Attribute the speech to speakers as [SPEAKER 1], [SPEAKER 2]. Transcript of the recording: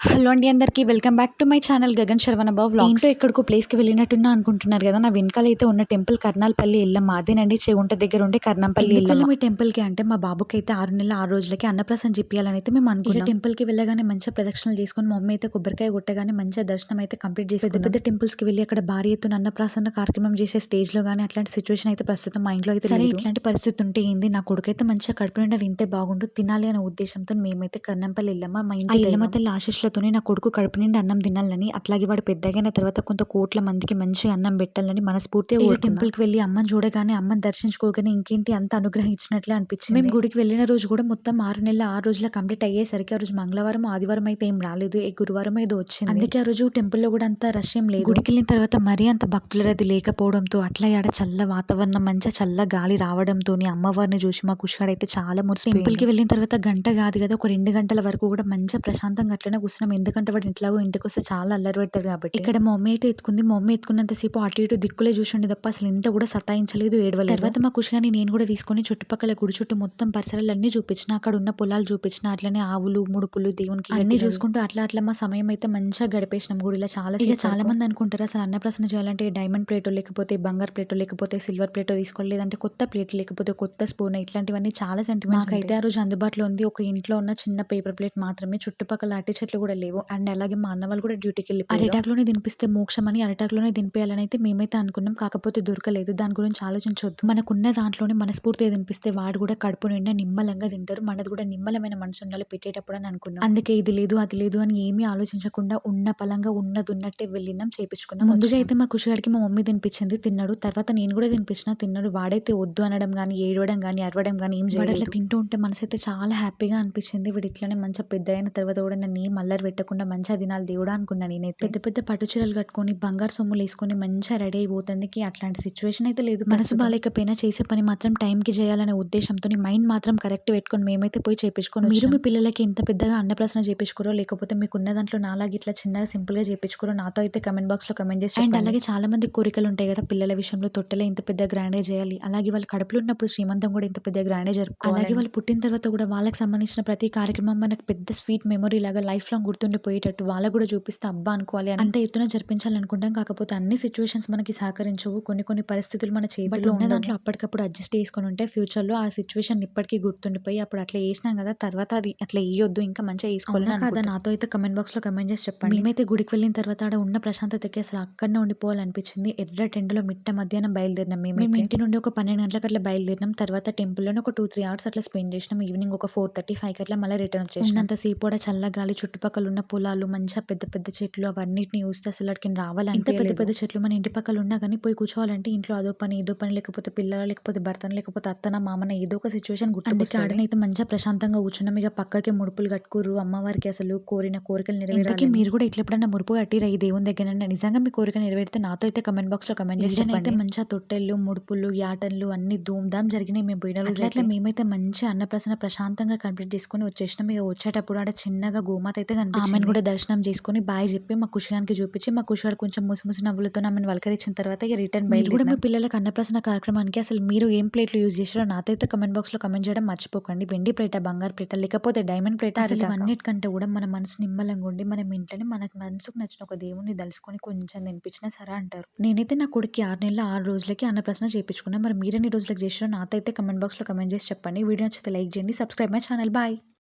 [SPEAKER 1] Hello అండి అందరికీ welcome back to my channel Gagan Saravana vlogs ఏంటో ఎక్కడికో ప్లేస్కి వెళ్ళినట్టున్నా అనుకుంటున్నారు కదా నా వెనకాల అయితే ఉన్న టెంపుల్ కర్నాల్పల్లి ఎల్లమ్మ అదేనండి చెవుంట దగ్గర ఉండే కర్ణంపల్లి ఎల్లమ్మ మీ టెంపుల్కి? అంటే మా బాబుకి అయితే ఆరు నెలల ఆరు రోజులకి అన్నప్రసం చెప్పాలని అయితే మేము అనుకున్నాం. టెంపుల్కి వెళ్ళగానే మంచిగా ప్రదక్షిణలు చేసుకుని మా మమ్మీ అయితే కొబ్బరికాయ కొట్టగానే మంచిగా దర్శనం అయితే కంప్లీట్ చేసి పెద్ద పెద్ద టెంపుల్స్కి వెళ్ళి అక్కడ భారీ ఎత్తున అన్నప్రాసన కార్యక్రమం చేసే స్టేజ్లో కానీ అట్లాంటి సిచ్యువేషన్ అయితే ప్రస్తుతం మా ఇంట్లో అయితే సరే ఇట్లాంటి పరిస్థితి ఉంటే ఏంది? నా కొడుకు అయితే మంచిగా కడుపు నిండా తింటే బాగుండు. తినాలి అనే ఉద్దేశంతో మేమైతే కర్ణంపల్లి ఎల్లమ్మ మా ఇంటి ఎల్లమ్మ తల్లి ఆశీస్సులతోనే నా కొడుకు కడుపు నిండా అన్నం తినాలని అట్లాగే వాడు పెద్దగైన తర్వాత కొంత కోట్ల మందికి మంచి అన్నం పెట్టాలని మనస్ఫూర్తిగా ఈ టెంపుల్కి వెళ్ళి అమ్మని చూడగానే అమ్మని దర్శించుకోగానే ఇంకేంటి అంత అనుగ్రహం ఇచ్చినట్లే అనిపించింది. మేము గుడికి వెళ్ళిన రోజు కూడా మొత్తం ఆరు నెలల ఆరు రోజుల కంప్లీట్ అయ్యేసరికి ఆ రోజు మంగళవారం ఆదివారం అయితే ఏం రాలేదు. ఏ గురువారం ఏదో వచ్చింది. అందుకే ఆ రోజు టెంపుల్లో కూడా అంత రష్ ఏం లేదు. గుడికి వెళ్ళిన తర్వాత మరీ అంత భక్తుల రద్దీ లేకపోవడంతో అట్లా ఆడ చల్ల వాతావరణం మంచిగా చల్ల గాలి రావడంతో అమ్మవారిని చూసి మా కుషాడ్ అయితే చాలా మురిసి టెంపుల్కి వెళ్ళిన తర్వాత గంట కాదు కదా ఒక రెండు గంటల వరకు కూడా మంచిగా ప్రశాంతంగా అట్లనే కూర్చున్నాం ఎందుకంటే వాడు ఇంట్లో ఇంటికి వస్తే చాలా అల్లరి పెడతాడు కాబట్టి. ఇక్కడ మా మమ్మీ అయితే ఎత్తుకుంది. మా మమ్మీ ఎత్తుకున్నంతసేపు అటు ఇటు దిక్కులే చూసండి తప్ప అసలు ఇంత కూడా సతాయించలేదు ఏడవలేదు. తర్వాత మా కుషాని నేను కూడా తీసుకొని చుట్టుపక్కల గుడి చుట్టూ మొత్తం పరిసరాలు అన్ని చూపించిన. అక్కడ ఉన్న పొలాలు చూపించిన. అట్లనే ఆవులు ముడుపులు దేవునికి అన్ని చూసుకుంటూ అట్లా అట్లా మా సమయం అయితే మంచిగా గడిపేసినాం. గుడిలో చాలా ఇక చాలా మంది అనుకుంటారు అసలు అన్నప్రసన్న చేయాలంటే డైమండ్ ప్లేట్ లేకపోతే బంగారు ప్లేట్ లేకపోతే సిల్వర్ ప్లేట్ తీసుకోవాలి లేదంటే కొత్త ప్లేట్ లేకపోతే కొత్త స్పూన్ ఇట్లాంటివన్నీ చాలా సెంటిమెంట్స్ అయితే ఆ రోజు అందుబాటులో ఉంది. ఒక ఇంట్లో ఉన్న చిన్న పేపర్ ప్లేట్ మాత్రమే చుట్టుపక్కల అట్టి చెట్లు కూడా లేవు. అండ్ అలాగే మా అన్న వాళ్ళు కూడా డ్యూటీకి వెళ్ళి అరిటాక్లోనే తినిపిస్తే మోక్షం అని అరిటాక్లోనే దింపేయాలని అయితే మేమైతే అనుకున్నాం. కాకపోతే దొరకలేదు. దాని గురించి ఆలోచించొద్దు. మనకున్న దాంట్లోనే మనస్ఫూర్తిగా తినిపిస్తే వాడు కూడా కడుపు నిండా నిమ్మలంగా తింటారు. మనది కూడా నిమ్మలమైన మనసు ఉండాలి పెట్టేటప్పుడు అని అనుకున్నాం. అందుకే ఇది లేదు అది లేదు అని ఏమీ ఆలోచించకుండా ఉన్న పలంగా ఉన్నది ఉన్నట్టే వెళ్ళినాం చేపించుకున్నాం. ముందుగా అయితే మా కుషిగాడికి మా మమ్మీ తినిపించింది. తిన్నాడు. తర్వాత నేను కూడా తినిపించిన తిన్నాడు. వాడైతే వద్దు అనడం కానీ ఏడవడం కానీ అరవడం కానీ ఏం చేయడం అట్లా తింటూ ఉంటే మనసు అయితే చాలా హ్యాపీగా అనిపించింది. వీడు ఇట్లానే మంచిగా పెద్ద అయిన తర్వాత కూడా నన్ను ఏం అల్లరి పెట్టకుండా మంచిగా తినాలి దేవుడా అనుకున్నా నేనైతే. పెద్ద పెద్ద పట్టు చీరలు కట్టుకొని బంగారు సొమ్ములు వేసుకొని మంచిగా రెడీ అయిపోతుంది అట్లాంటి సిచ్యువేషన్ అయితే లేదు మనసు బాగాలేకపోయినా చేసే పని మాత్రం టైంకి చేయాలనే ఉద్దేశంతో మైండ్ మాత్రం కరెక్ట్ పెట్టుకొని మేమైతే పోయి చేపించుకొని మీరు మీ పిల్లలకి ఎంత పెద్దగా అన్నప్రసన చేపించుకోరో లేకపోతే మీకు ఉన్న దాంట్లో నాలాగా ఇట్లా చిన్నగా సింపుల్గా చేపించుకోరో నాతో అయితే కమెంట్ బాక్స్లో కమెంట్ చేసి అండ్ అలాగే చాలా మంది కోరికలు ఉంటాయి కదా పిల్లల విషయంలో తొట్టెలో ఇంత పెద్ద గ్రాండే చేయాలి. అలాగే వాళ్ళు కడుపులో ఉన్నప్పుడు శ్రీమంతం కూడా ఇంత పెద్ద గ్రాండే జరుపుకోవాలి. అలాగే వాళ్ళు పుట్టిన తర్వాత కూడా వాళ్ళకి సంబంధించిన ప్రతి కార్యక్రమం మనకు పెద్ద స్వీట్ మెమరీ లాగా లైఫ్ లాంగ్ గుర్తుండిపోయేటట్టు వాళ్ళకు కూడా చూపిస్తే అబ్బా అనుకోవాలి అని అంత ఎత్తున జరిపించాలనుకుంటాం. కాకపోతే అన్ని సిచ్యువేషన్స్ మనకి సహకరించవు. కొన్ని కొన్ని పరిస్థితులు మన చేతిలో ఉన్న దాంట్లో అప్పటికప్పుడు అడ్జస్ట్ చేసుకొని ఉంటే ఫ్యూచర్లో ఆ సిచ్యువేషన్ ఇప్పటికీ గుర్తుండిపోయి అప్పుడు అట్లా వేసినాం కదా తర్వాత అది అట్లా వేయొద్దు ఇంకా మంచిగా వేసుకోవాలి కదా? నాతో అయితే కమెంట్ బాక్స్లో కమెంట్ చేసి చెప్పండి. మేమైతే గుడికి వెళ్ళిన తర్వాత ఆడ ఉన్న ప్రశాంతతకి అసలు అక్కడనే ఉండిపోవాలనిపించింది. ఎర్ర టెండలో మిట్ట మధ్యాహ్నం బయలుదేరినాం మేము మేము ఇంటి నుండి ఒక పన్నెండు గంటలకు అట్లా బయలుదేరినాం. తర్వాత టెంపుల్లోనే ఒక టూ త్రీ అవర్స్ అట్లా స్పెండ్ చేసినాం. ఈవినింగ్ ఒక ఫోర్ థర్టీ ఫైవ్కి అట్లా మళ్ళీ రిటర్న్ వచ్చేసినాం. అంతసేపు కూడా చల్లగాలి చుట్టుపక్కల ఉన్న పొలాలు మంచిగా పెద్ద పెద్ద చెట్లు అవన్నిటిని చూస్తే అసలు అక్కడికి రావాలంటే ఇంత పెద్ద పెద్ద చెట్లు మన ఇంటి పక్కల ఉన్నా కానీ పోయి కూర్చోవాలంటే ఇంట్లో అదో పని ఏదో పని లేకపోతే పిల్లలు లేకపోతే భర్తను లేకపోతే అత్తన మామన ఏదో ఒక సిచ్యువేషన్ గుర్తుందుకే ఆడనైతే మంచిగా ప్రశాంతంగా కూర్చున్నాం. ఇక పక్కకి ముడుపులు కట్టుకుర్రు. అమ్మవారికి అసలు కోరిన కోరికలు నెరవేరాలి మీరు కూడా ఇట్లా ఎప్పుడన్నా మురుపు కట్టిరా ఈ దేవుని దగ్గర నిజంగా మీ కోరిక నెరవేరితే నాతో అయితే కమెంట్ బాక్స్లో కమెంట్ చేసి అయితే మంచిగా తొట్టెళ్ళు ముడుపులు యాటన్లు అన్ని ధూమ్ధామ్ జరిగినాయి. మేము పోయిన రోజు అట్లా మేమైతే మంచి అన్నప్రసన్న ప్రశాంతంగా కంప్లీట్ చేసుకుని వచ్చేసినాం. ఇక వచ్చేటప్పుడు ఆడ చిన్నగా గోమాత అయితే ఆమెను కూడా దర్శనం చేసుకుని బాయ్ చెప్పి మా కుషానికి చూపించి మా కుషాడు కొంచెం ముసి ముసి నవ్వులతో ఆమెను వలకరించిన తర్వాత ఇక రిటర్న్ బయలు కూడా మీ పిల్లలకి అన్నప్రసన్న కార్యక్రమానికి అసలు మీరు ఏం ప్లేట్లు యూజ్ చేసారో నాతో అయితే కమెంట్ బాక్స్లో కమెంట్ చేయడం మర్చిపోకండి. వెండి ప్లేట బంగారు ప్లేట లేకపోతే డైమండ్ ప్లేట అసలు అన్నిటికంటే కూడా మన మనసు నిమ్మలంగా ఉండి మనం ఇంట్లోనే మన మనసుకు నచ్చిన ఒక దేవుణ్ణి దలుచుకొని కొంచెం తినిపించినా సరే అంటారు. నేనైతే నా కొడుకు ఆరు నెలల ఆరు రోజులకి అన్నప్రసన్న చేయించుకున్నా మరి మీరెన్ని రోజులకు చేసారో నాతో అయితే కమెంట్ బాక్స్లో కమెంట్ చేసి చెప్పండి. వీడియో నచ్చితే లైక్ చేయండి సబ్స్క్రైబ్ మై ఛానల్. బాయ్.